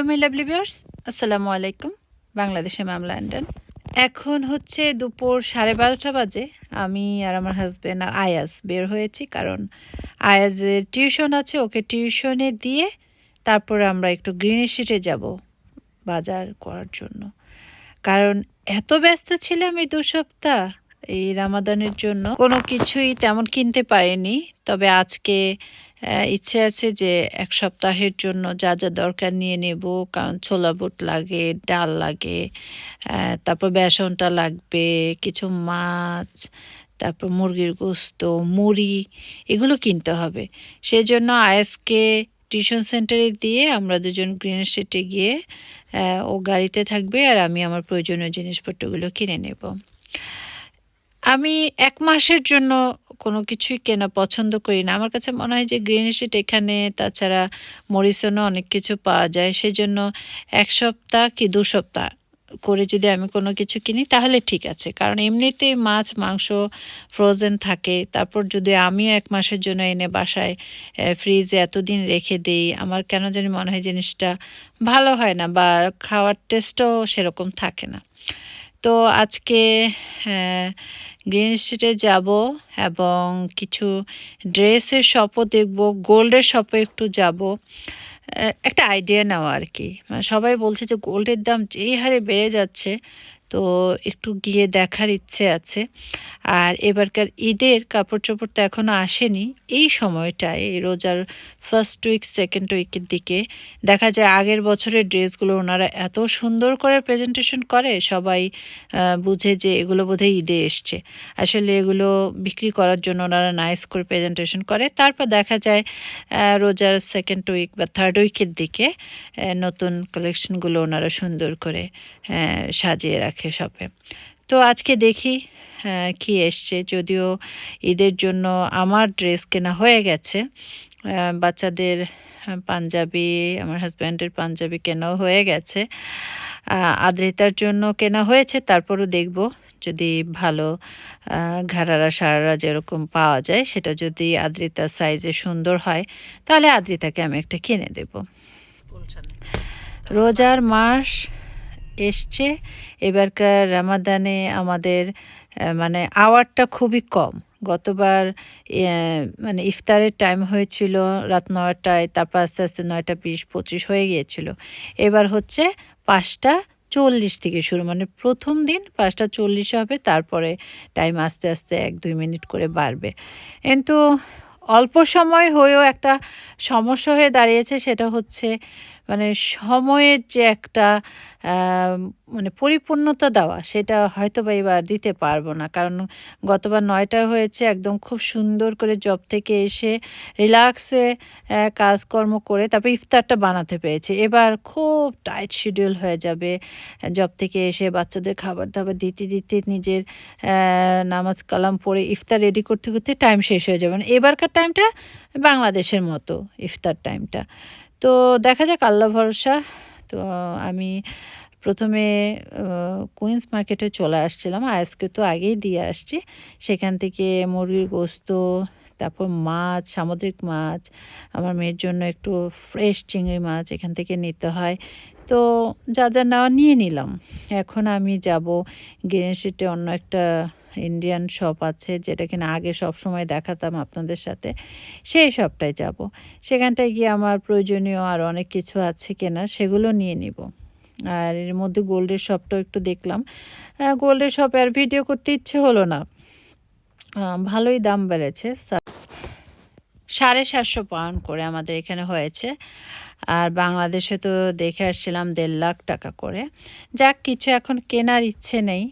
Hello my lovely viewers আসসালামু আলাইকুম বাংলাদেশে ম্যাম লন্ডন এখন হচ্ছে দুপুর সাড়ে বারোটা বাজে। আমি আর আমার হাজব্যান্ড আর আয়াজ বের হয়েছি কারণ আয়াজের টিউশন আছে, ওকে টিউশনে দিয়ে তারপর আমরা একটু গ্রিন শিটে যাব বাজার করার জন্য। কারণ এত ব্যস্ত ছিলাম এই দু সপ্তাহ, এই রামাদানের জন্য। কোনো কিছুই তেমন কিনতে পারিনি, তবে আজকে ইচ্ছে আছে যে এক সপ্তাহের জন্য যা যা দরকার নিয়ে নেব, কারণ ছোলা বুট লাগে, ডাল লাগে তারপর বেসনটা লাগবে, কিছু মাছ, তারপর মুরগির গোস্ত, মুড়ি, এগুলো কিনতে হবে। সেই জন্য আয়াসকে টিউশন সেন্টারে দিয়ে আমরা দুজন গ্রিন স্ট্রিটে গিয়ে ও গাড়িতে থাকবে আর আমি আমার প্রয়োজনীয় জিনিসপত্রগুলো কিনে নেব। আমি এক মাসের জন্য কোনো কিছুই কেনা পছন্দ করি না। আমার কাছে মনে হয় যে গ্রিন শিট এখানে, তাছাড়া মরিসনও অনেক কিছু পাওয়া যায়। সেজন্য এক সপ্তাহ কি দু সপ্তাহ করে যদি আমি কোনো কিছু কিনি, তাহলে ঠিক আছে। কারণ এমনিতেই মাছ, মাংস ফ্রোজেন থাকে। তারপর যদি আমি এক মাসের জন্য এনে বাসায় ফ্রিজে এতদিন রেখে দিই, আমার কেন জানি মনে হয় জিনিসটা ভালো হয় না বা খাওয়ার টেস্টও সেরকম থাকে না। তো আজকে গ্রিন স্ট্রিটে যাব এবং কিছু ড্রেসের শপও দেখব, গোল্ডের শপে একটু যাব। একটা আইডিয়া নেওয়া আর কি। মানে সবাই বলছে যে, গোল্ডের দাম যেই হারে বেড়ে যাচ্ছে তো একটু গিয়ে দেখার ইচ্ছে আছে। আর এবারকার ঈদের কাপড় চোপড় তো এখনও আসেনি। এই সময়টায়, রোজার ফার্স্ট উইক সেকেন্ড উইকের দিকে দেখা যায় আগের বছরের ড্রেসগুলো ওনারা এত সুন্দর করে প্রেজেন্টেশন করে, সবাই বুঝে যে এগুলো বোধহয় ঈদে এসছে। আসলে এগুলো বিক্রি করার জন্য ওনারা নাইস করে প্রেজেন্টেশন করে। তারপর দেখা যায় রোজার সেকেন্ড উইক বা থার্ড উইকের দিকে নতুন কালেকশনগুলো ওনারা সুন্দর করে সাজিয়ে রাখে। শপে তো আজকে দেখি আহ, কি এসছে। যদিও ঈদের জন্য আমার ড্রেস কেনা হয়ে গেছে বাচ্চাদের পাঞ্জাবি আমার হাজব্যান্ডের পাঞ্জাবি কেনাও হয়ে গেছে। আদ্রিতার জন্য কেনা হয়েছে তারপরও দেখব যদি ভালো ঘাড়ারা সারারা যেরকম পাওয়া যায় সেটা যদি আদ্রিতার সাইজে সুন্দর হয় তাহলে আদ্রিতাকে আমি একটা কিনে দেব। রোজার মাস এসছে। এবারকার রামাদানে আমাদের মানে আওয়ারটা খুবই কম। গতবার মানে ইফতারের টাইম হয়েছিল রাত নয়টায়, তারপর আস্তে আস্তে নয়টা বিশ পঁচিশ হয়ে গিয়েছিল। এবার হচ্ছে পাঁচটা চল্লিশ থেকে শুরু মানে প্রথম দিন পাঁচটা চল্লিশ হবে, তারপরে টাইম আস্তে আস্তে এক দুই মিনিট করে বাড়বে। কিন্তু অল্প সময় হয়েও একটা সমস্যা হয়ে দাঁড়িয়েছে, সেটা হচ্ছে মানে সময়ের যে একটা মানে পরিপূর্ণতা দেওয়া, সেটা হয়তো বা এবার দিতে পারব না। কারণ গতবার নয়টা হয়েছে, একদম খুব সুন্দর করে জব থেকে এসে রিল্যাক্সে কাজকর্ম করে তারপর ইফতারটা বানাতে পেরেছি। এবার খুব টাইট শিডিউল হয়ে যাবে জব থেকে এসে বাচ্চাদের খাবার দাবার দিতে দিতে নিজের নামাজ কালাম পড়ে ইফতার রেডি করতে করতে টাইম শেষ হয়ে যাবে। মানে এবারকার টাইমটা বাংলাদেশের মতো ইফতার টাইমটা তো দেখা যাক, আল্লাহ ভরসা। তো আমি প্রথমে কুইন্স মার্কেটে চলে আসছিলাম। আজকে তো আগেই দিয়ে আসছি। সেখান থেকে মুরগির গোস্ত, তারপর মাছ, সামুদ্রিক মাছ, আমার মেয়ের জন্য একটু ফ্রেশ চিংড়ি মাছ এখান থেকে নিতে হয়। তো যা যা নেওয়া নিয়ে নিলাম। এখন আমি যাব গ্রিন স্ট্রিটে অন্য একটা ইন্ডিয়ান শপ আছে, যেটা কিনা আগে সব সময় দেখাতাম আপনাদের সাথে, সেই শপটায় যাব। সেখানটায় গিয়ে আমার প্রয়োজনীয় আর অনেক কিছু আছে কেনার সেগুলো নিয়ে নিব। আর এর মধ্যে গোল্ডের শপটাও একটু দেখলাম। গোল্ডের শপে আর ভিডিও করতে ইচ্ছে হলো না। ভালোই দাম বেড়েছে। সাড়ে সাতশো পাউন্ড করে আমাদের এখানে হয়েছে। আর বাংলাদেশে তো দেখে আসছিলাম দেড় লাখ টাকা করে। যাক, কিছু এখন কেনার ইচ্ছে নেই।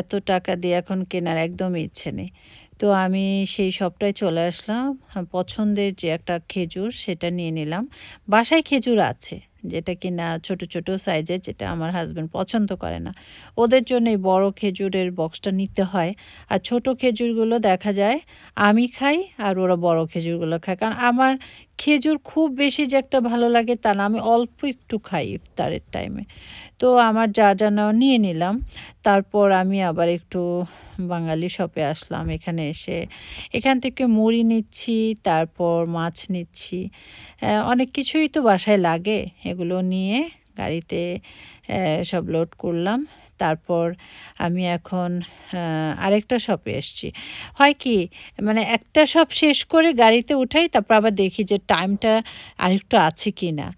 এত টাকা দিয়ে এখন কেনার একদম ইচ্ছে নেই। তো আমি সেই সবটাই চলে আসলাম। পছন্দের যে একটা খেজুর সেটা নিয়ে নিলাম। বাসায় খেজুর আছে, যেটা কিনা ছোট ছোট সাইজের যেটা আমার হাজব্যান্ড পছন্দ করে না। ওদের জন্য এই বড় খেজুরের বক্সটা নিতে হয়। আর ছোট খেজুরগুলো দেখা যায়, আমি খাই আর ওরা বড় খেজুরগুলো খায়। কারণ আমার খেজুর খুব বেশি যে একটা ভালো লাগে তা না। আমি অল্প একটু খাই ইফতারের টাইমে তো আমার যা যা নেওয়া নিয়ে নিলাম। তারপর আমি আবার একটু বাঙালি শপে আসলাম এখানে এসে। এখান থেকে মুড়ি নিচ্ছি, তারপর মাছ নিচ্ছি। অনেক কিছুই তো বাসায় লাগে। এগুলো নিয়ে গাড়িতে সব লোড করলাম। তারপর আমি এখন আরেকটা শপে এসেছি। হয় কি মানে একটা শপ শেষ করে গাড়িতে উঠাই, তারপর আবার দেখি যে টাইমটা আরেকটু আছে কি না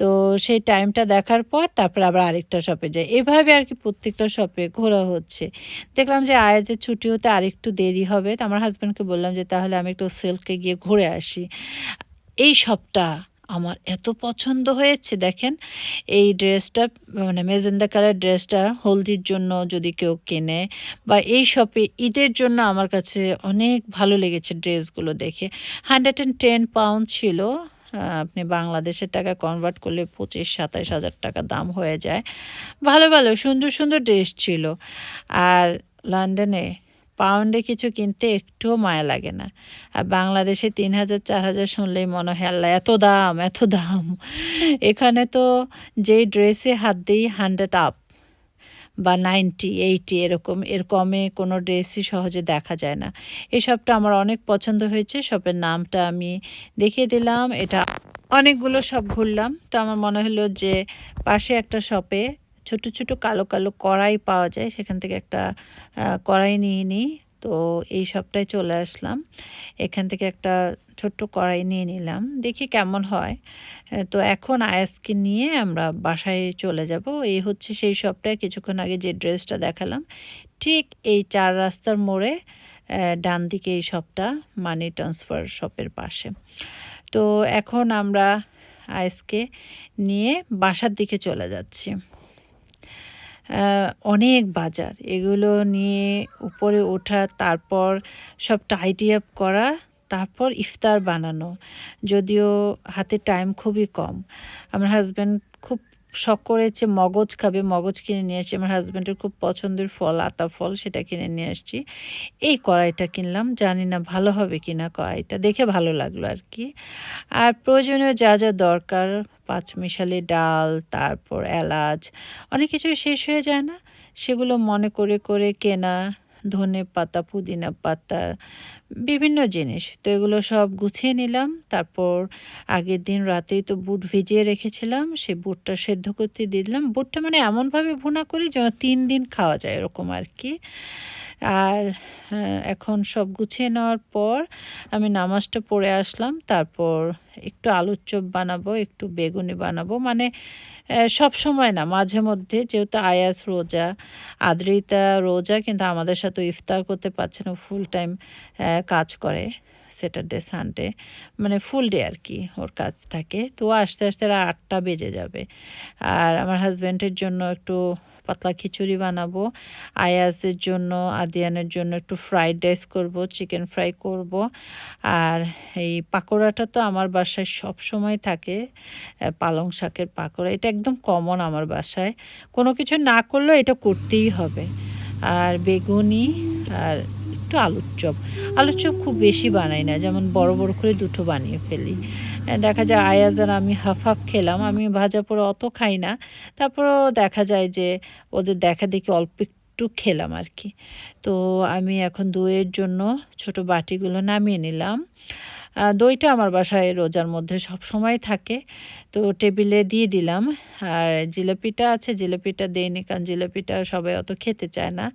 তো সেই টাইমটা দেখার পর তারপর আবার আরেকটা শপে যাই। এভাবে আর কি প্রত্যেকটা শপে ঘোরা হচ্ছে। দেখলাম যে আয়াজের ছুটি হতে আরেকটু দেরি হবে। তো আমার হাজব্যান্ডকে বললাম যে তাহলে আমি একটু সিল্কে গিয়ে ঘুরে আসি। এই শপটা আমার এত পছন্দ হয়েছে, দেখেন। এই ড্রেসটা মানে মেজেন্ডা কালার ড্রেসটা হলদির জন্য যদি কেউ কেনে বা এই শপে ঈদের জন্য আমার কাছে অনেক ভালো লেগেছে ড্রেসগুলো দেখে। হান্ড্রেড অ্যান্ড টেন পাউন্ড ছিল। আপনি বাংলাদেশের টাকা কনভার্ট করলে পঁচিশ, সাতাশ হাজার টাকা দাম হয়ে যায়। ভালো ভালো, সুন্দর সুন্দর ড্রেস ছিল। আর লন্ডনে পাউন্ডে কিছু কিনতে একটুও মায়া লাগে না। আর বাংলাদেশে তিন হাজার, চার হাজার শুনলেই মনে হয়, আল্লাহ, এত দাম এত দাম। এখানে তো যেই ড্রেসে হাত দিই হান্ড্রেড আপ বা নাইনটি এইটি এরকম, এর কমে কোনো ড্রেসই সহজে দেখা যায় না। এই শপটা আমার অনেক পছন্দ হয়েছে শপের নামটা আমি দেখিয়ে দিলাম, এটা অনেকগুলো শপ ঘুরলাম। তো আমার মনে হলো যে পাশে একটা শপে ছোট ছোট কালো কালো কড়াই পাওয়া যায়, সেখান থেকে একটা কড়াই নিয়ে নিই। তো এই সবটাই চলে আসলাম। এখান থেকে একটা ছোট্ট কড়াই নিয়ে নিলাম। দেখি কেমন হয়। তো এখন আয়াসকে নিয়ে আমরা বাসায় চলে যাব। এই হচ্ছে সেই শপটায় কিছুক্ষণ আগে যে ড্রেসটা দেখালাম, ঠিক এই চার রাস্তার মোড়ে ডান দিকে এই শপটা মানি ট্রান্সফার শপের পাশে। তো এখন আমরা আয়েসকে নিয়ে বাসার দিকে চলে যাচ্ছি। অনেক বাজার। এগুলো নিয়ে উপরে ওঠা, তারপর সব টাইটি আপ করা, তারপর ইফতার বানানো। যদিও হাতে টাইম খুবই কম। আমার হাজব্যান্ড খুব শখ করেছে, মগজ খাবে, মগজ কিনে নিয়ে আসছি। আমার হাজব্যান্ডের খুব পছন্দের ফল, আতা ফল, সেটা কিনে নিয়ে আসছি। এই কড়াইটা কিনলাম, জানি না ভালো হবে কিনা কড়াইটা, দেখে ভালো লাগল আর কি। আর প্রয়োজনীয় যা যা দরকার পাঁচমিশালি ডাল, তারপর এলাচ, অনেক কিছু শেষ হয়ে যায় না। সেগুলো মনে করে করে কেনা, ধনে পাতা, পুদিনা পাতা বিভিন্ন জিনিস। তো এগুলো সব গুছিয়ে নিলাম। তারপর আগের দিন রাতেই তো বুট ভিজিয়ে রেখেছিলাম। সেই বুটটা সেদ্ধ করতে দিলাম। বুটটা মানে এমনভাবে ভুনা করি যেন তিন দিন খাওয়া যায়, এরকম আর কি। আর এখন সব গুছিয়ে নেওয়ার পর আমি নামাজটা পড়ে আসলাম। তারপর একটু আলুর চপ বানাবো, একটু বেগুনি বানাবো। মানে সব সময় না, মাঝে মধ্যে যেহেতু আয়াস রোজা, আদ্রিতা রোজা, কিন্তু আমাদের সাথে ইফতার করতে পারছে না ফুল টাইম কাজ করে স্যাটারডে সানডে মানে ফুল ডে আর কি ওর কাজ থাকে। তো আস্তে আস্তে আটটা বেজে যাবে। আর আমার হাজব্যান্ডের জন্য একটু পাতলা খিচুড়ি বানাবো, আয়াসের জন্য, আদিয়ানের জন্য একটু ফ্রাইড রাইস করব চিকেন ফ্রাই করব। আর এই পাকোড়াটা তো আমার বাসায় সব সময় থাকে পালং শাকের পাকোড়া। এটা একদম কমন আমার বাসায়। কোনো কিছু না করলেও এটা করতেই হবে। আর বেগুনি আর একটু আলুর চপ। আলুর চপ খুব বেশি বানাই না, যেমন বড় বড় করে দুটো বানিয়ে ফেলি। দেখা যায় আয়াজ আর আমি হাফ হাফ খেলাম। আমি ভাজা পোড়া অত খাই না। তারপরও দেখা যায় যে ওদের দেখা দেখি অল্প একটু খেলাম আর কি। তো আমি এখন দইয়ের জন্য ছোট বাটিগুলো নামিয়ে নিলাম। দইটা আমার বাসায় রোজার মধ্যে সব সময় থাকে। তো টেবিলে দিয়ে দিলাম। আর জিলাপিটা আছে, জিলাপিটা দেয়নি কারণ জিলাপিটা সবাই অত খেতে চায় না।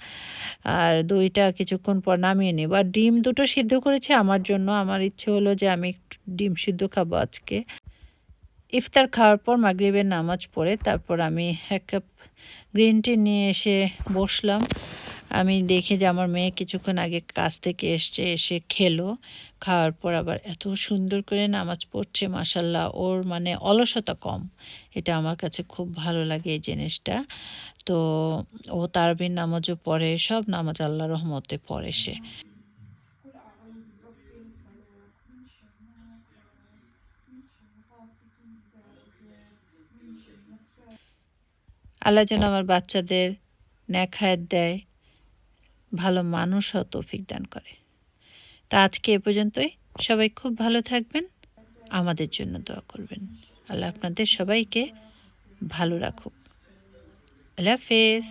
আর দইটা কিছুক্ষণ পর নামিয়ে নিব। আর ডিম দুটো সিদ্ধ করেছি। আমার জন্য আমার ইচ্ছে হলো যে আমি একটু ডিম সিদ্ধ খাব আজকে। ইফতার খাওয়ার পর মাগরিবের নামাজ পড়ে, তারপর আমি এক কাপ গ্রিন টি নিয়ে এসে বসলাম। আমি দেখি যে আমার মেয়ে কিছুক্ষণ আগে কাজ থেকে এসছে, এসে খেলো। খাওয়ার পর আবার এত সুন্দর করে নামাজ পড়ছে মাসাল্লাহ ওর মানে অলসতা কম। এটা আমার কাছে খুব ভালো লাগে এই জিনিসটা। তো ও তারবির নামাজও পড়ে, সব নামাজ আল্লাহ রহমতে পড়ে সে। আল্লাহ যেন আমার বাচ্চাদের ন্যাখায়াত দেয়, ভালো মানুষ হওয়া তৌফিক দান করে। তা আজকে এ পর্যন্তই। সবাই খুব ভালো থাকবেন, আমাদের জন্য দোয়া করবেন। আল্লাহ আপনাদের সবাইকে ভালো রাখুক। আল্লাহ হাফেজ।